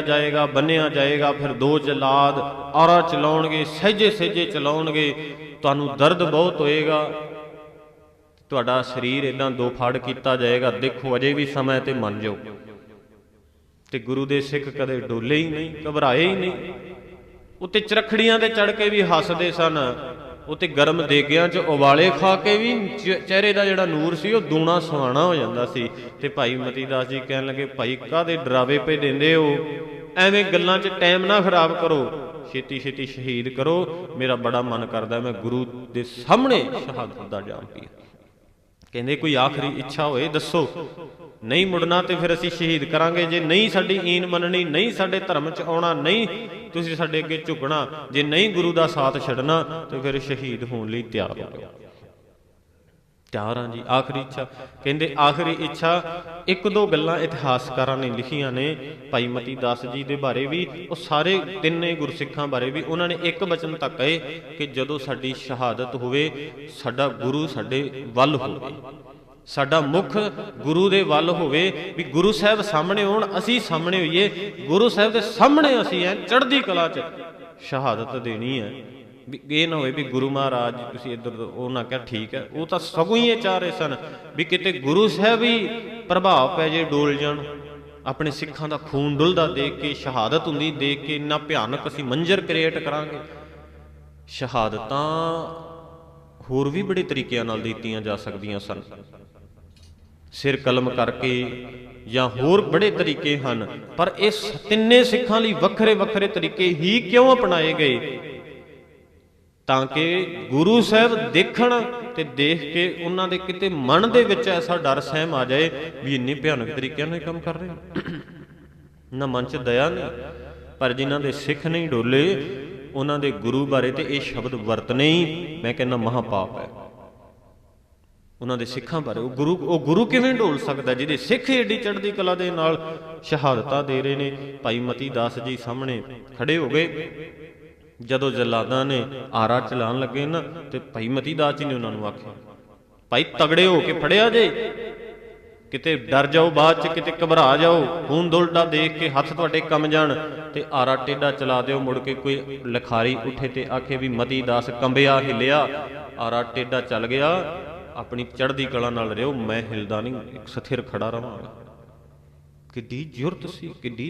ਜਾਏਗਾ, ਬੰਨਿਆ ਜਾਏਗਾ, ਫਿਰ ਦੋ ਜਲਾਦ ਔਰਾ ਚਲਾਉਣਗੇ, ਸਹਿਜੇ ਸਹਿਜੇ ਚਲਾਉਣਗੇ, ਤੁਹਾਨੂੰ ਦਰਦ ਬਹੁਤ ਹੋਏਗਾ। ਤੁਹਾਡਾ ਸਰੀਰ ਇਦਾਂ ਦੋ ਫਾੜ ਕੀਤਾ ਜਾਏਗਾ, ਦੇਖੋ ਅਜੇ ਵੀ ਸਮਾਂ ਤੇ ਮੰਨ ਜਾਓ। ਤੇ ਗੁਰੂ ਦੇ ਸਿੱਖ ਕਦੇ ਡੋਲੇ ਹੀ ਨਹੀਂ, ਘਬਰਾਏ ਹੀ ਨਹੀਂ। ਉੱਤੇ ਚਰਖੜੀਆਂ ਤੇ ਚੜ ਕੇ ਵੀ ਹੱਸਦੇ ਸਨ। ਉੱਤੇ ਗਰਮ ਦੇਗਿਆਂ 'ਚ ਉਬਾਲੇ ਖਾ ਕੇ ਵੀ ਚਿਹਰੇ ਦਾ ਜਿਹੜਾ ਨੂਰ ਸੀ, ਉਹ ਦੂਣਾ ਸੁਹਾਣਾ ਹੋ ਜਾਂਦਾ ਸੀ। ਤੇ ਭਾਈ ਮਤੀ ਦਾਸ ਜੀ ਕਹਿਣ ਲੱਗੇ, ਭਾਈ ਕਾਦੇ ਡਰਾਵੇ ਪੇ ਦਿੰਦੇ ਹੋ? ਐਵੇਂ ਗੱਲਾਂ 'ਚ ਟਾਈਮ ਨਾ ਖਰਾਬ ਕਰੋ। ਛੇਤੀ ਛੇਤੀ ਸ਼ਹੀਦ ਕਰੋ। ਮੇਰਾ ਬੜਾ ਮਨ ਕਰਦਾ, ਮੈਂ ਗੁਰੂ ਦੇ ਸਾਹਮਣੇ ਸ਼ਹਾਦਤ ਦਾ ਜਾਮ ਪੀਏ ਕਹਿੰਦੇ, ਕੋਈ ਆਖਰੀ ਇੱਛਾ ਹੋਏ, ਦੱਸੋ। ਨਹੀਂ ਮੁੜਨਾ ਤੇ ਫਿਰ ਅਸੀਂ ਸ਼ਹੀਦ ਕਰਾਂਗੇ। ਜੇ ਨਹੀਂ ਸਾਡੀ ਈਨ ਮੰਨਣੀ, ਨਹੀਂ ਸਾਡੇ ਧਰਮ 'ਚ ਆਉਣਾ, ਨਹੀਂ ਤੁਸੀਂ ਸਾਡੇ ਅੱਗੇ ਝੁਕਣਾ, ਜੇ ਨਹੀਂ ਗੁਰੂ ਦਾ ਸਾਥ ਛੱਡਣਾ, ਤੇ ਫਿਰ ਸ਼ਹੀਦ ਹੋਣ ਲਈ ਤਿਆਰ ਹੋ ਜਾਓ। ਤਿਆਰ ਹਾਂ ਜੀ, ਆਖਰੀ ਇੱਛਾ। ਕਹਿੰਦੇ ਆਖਰੀ ਇੱਛਾ, ਇੱਕ ਦੋ ਗੱਲਾਂ ਇਤਿਹਾਸਕਾਰਾਂ ਨੇ ਲਿਖੀਆਂ ਨੇ, ਭਾਈ ਮਤੀ ਦਾਸ ਜੀ ਦੇ ਬਾਰੇ ਵੀ, ਉਹ ਸਾਰੇ ਤਿੰਨੇ ਗੁਰਸਿੱਖਾਂ ਬਾਰੇ ਵੀ, ਉਹਨਾਂ ਨੇ ਇੱਕ ਬਚਨ ਤੱਕ ਕਹੇ ਕਿ ਜਦੋਂ ਸਾਡੀ ਸ਼ਹਾਦਤ ਹੋਵੇ, ਸਾਡਾ ਗੁਰੂ ਸਾਡੇ ਵੱਲ ਹੋਵੇ। ਸਾਡਾ ਮੁਖ ਗੁਰੂ ਦੇ ਵੱਲ ਹੋਵੇ, ਵੀ ਗੁਰੂ ਸਾਹਿਬ ਸਾਹਮਣੇ ਹੋਣ ਅਸੀਂ ਸਾਹਮਣੇ ਹੋਈਏ। ਗੁਰੂ ਸਾਹਿਬ ਦੇ ਸਾਹਮਣੇ ਅਸੀਂ ਐ ਚੜ੍ਹਦੀ ਕਲਾ 'ਚ ਸ਼ਹਾਦਤ ਦੇਣੀ ਹੈ ਵੀ ਇਹ ਨਾ ਹੋਵੇ ਵੀ ਗੁਰੂ ਮਹਾਰਾਜ, ਤੁਸੀਂ ਇੱਧਰ ਉਹ ਨਾ ਕਿਹਾ, ਠੀਕ ਹੈ ਉਹ ਤਾਂ ਸਗੋਂ ਹੀ ਇਹ ਚਾਹ ਰਹੇ ਸਨ ਵੀ ਕਿਤੇ ਗੁਰੂ ਸਾਹਿਬ ਹੀ ਪ੍ਰਭਾਵ ਪੈ ਜੇ ਡੋਲ ਜਾਣ। ਆਪਣੇ ਸਿੱਖਾਂ ਦਾ ਖੂਨ ਡੁੱਲਦਾ ਦੇਖ ਕੇ, ਸ਼ਹਾਦਤ ਹੁੰਦੀ ਦੇਖ ਕੇ, ਇੰਨਾ ਭਿਆਨਕ ਅਸੀਂ ਮੰਜ਼ਰ ਕ੍ਰੀਏਟ ਕਰਾਂਗੇ। ਸ਼ਹਾਦਤਾਂ ਹੋਰ ਵੀ ਬੜੇ ਤਰੀਕਿਆਂ ਨਾਲ ਦਿੱਤੀਆਂ ਜਾ ਸਕਦੀਆਂ ਸਨ। ਸਿਰ ਕਲਮ ਕਰਕੇ ਜਾਂ ਹੋਰ ਬੜੇ ਤਰੀਕੇ ਹਨ, ਪਰ ਇਸ ਤਿੰਨੇ ਸਿੱਖਾਂ ਲਈ ਵੱਖਰੇ ਵੱਖਰੇ ਤਰੀਕੇ ਹੀ ਕਿਉਂ ਅਪਣਾਏ ਗਏ? ਤਾਂ ਕਿ ਗੁਰੂ ਸਾਹਿਬ ਦੇਖਣ ਤੇ ਦੇਖ ਕੇ ਉਹਨਾਂ ਦੇ ਕਿਤੇ ਮਨ ਦੇ ਵਿੱਚ ਐਸਾ ਡਰ ਸਹਿਮ ਆ ਜਾਏ ਵੀ ਇੰਨੇ ਭਿਆਨਕ ਤਰੀਕਿਆਂ ਨਾਲ ਕੰਮ ਕਰ ਰਹੇ ਨਾ ਮਨ 'ਚ ਦਇਆ ਨਹੀਂ, ਪਰ ਜਿਨ੍ਹਾਂ ਦੇ ਸਿੱਖ ਨਹੀਂ ਡੋਲੇ, ਉਹਨਾਂ ਦੇ ਗੁਰੂ ਬਾਰੇ ਤੇ ਇਹ ਸ਼ਬਦ ਵਰਤਨੇ ਹੀ, ਮੈਂ ਕਹਿੰਦਾ ਮਹਾਪਾਪ ਹੈ। ਉਹਨਾਂ ਦੇ ਸਿੱਖਾਂ ਬਾਰੇ। ਉਹ ਗੁਰੂ ਉਹ ਗੁਰੂ ਕਿਵੇਂ ਢੋਲ ਸਕਦਾ, ਜਿਹਦੇ ਸਿੱਖ ਏਡੀ ਚੜ੍ਹਦੀ ਕਲਾ ਦੇ ਨਾਲ ਸ਼ਹਾਦਤਾਂ ਦੇ ਰਹੇ ਨੇ? ਭਾਈ ਮਤੀ ਦਾਸ ਜੀ ਸਾਹਮਣੇ ਖੜੇ ਹੋ ਗਏ। ਜਦੋਂ ਜਲਾਦਾਂ ਨੇ ਆਰਾ ਚਲਾਉਣ ਲੱਗੇ ਨਾ, ਤੇ ਭਾਈ ਮਤੀ ਦਾਸ ਜੀ ਨੇ ਉਹਨਾਂ ਨੂੰ ਆਖਿਆ, ਭਾਈ ਤਗੜੇ ਹੋ ਕੇ ਫੜਿਆ ਜੇ। ਕਿਤੇ ਡਰ ਜਾਓ ਬਾਅਦ ਚ, ਕਿਤੇ ਘਬਰਾ ਜਾਓ। ਖੂਨ ਦੁਲਟਾ ਦੇਖ ਕੇ ਹੱਥ ਤੁਹਾਡੇ ਕੰਮ ਜਾਣ ਤੇ ਆਰਾ ਟੇਡਾ ਚਲਾ ਦਿਓ। ਮੁੜ ਕੇ ਕੋਈ ਲਖਾਰੀ ਉੱਠੇ ਤੇ ਆਖੇ ਵੀ ਮਤੀ ਦਾਸ ਕੰਬਿਆ ਹਿਲਿਆ। ਆਰਾ ਟੇਡਾ ਚੱਲ ਗਿਆ। ਆਪਣੀ ਚੜ੍ਹਦੀ ਕਲਾ ਨਾਲ ਰਿਓ ਮੈਂ ਹਿਲਦਾ ਨਹੀਂ, ਇੱਕ ਸਥਿਰ ਖੜਾ ਰਵਾਂਗਾ। ਕਿੱਡੀ ਜ਼ੁਰਤ ਸੀ, ਕਿੱਡੀ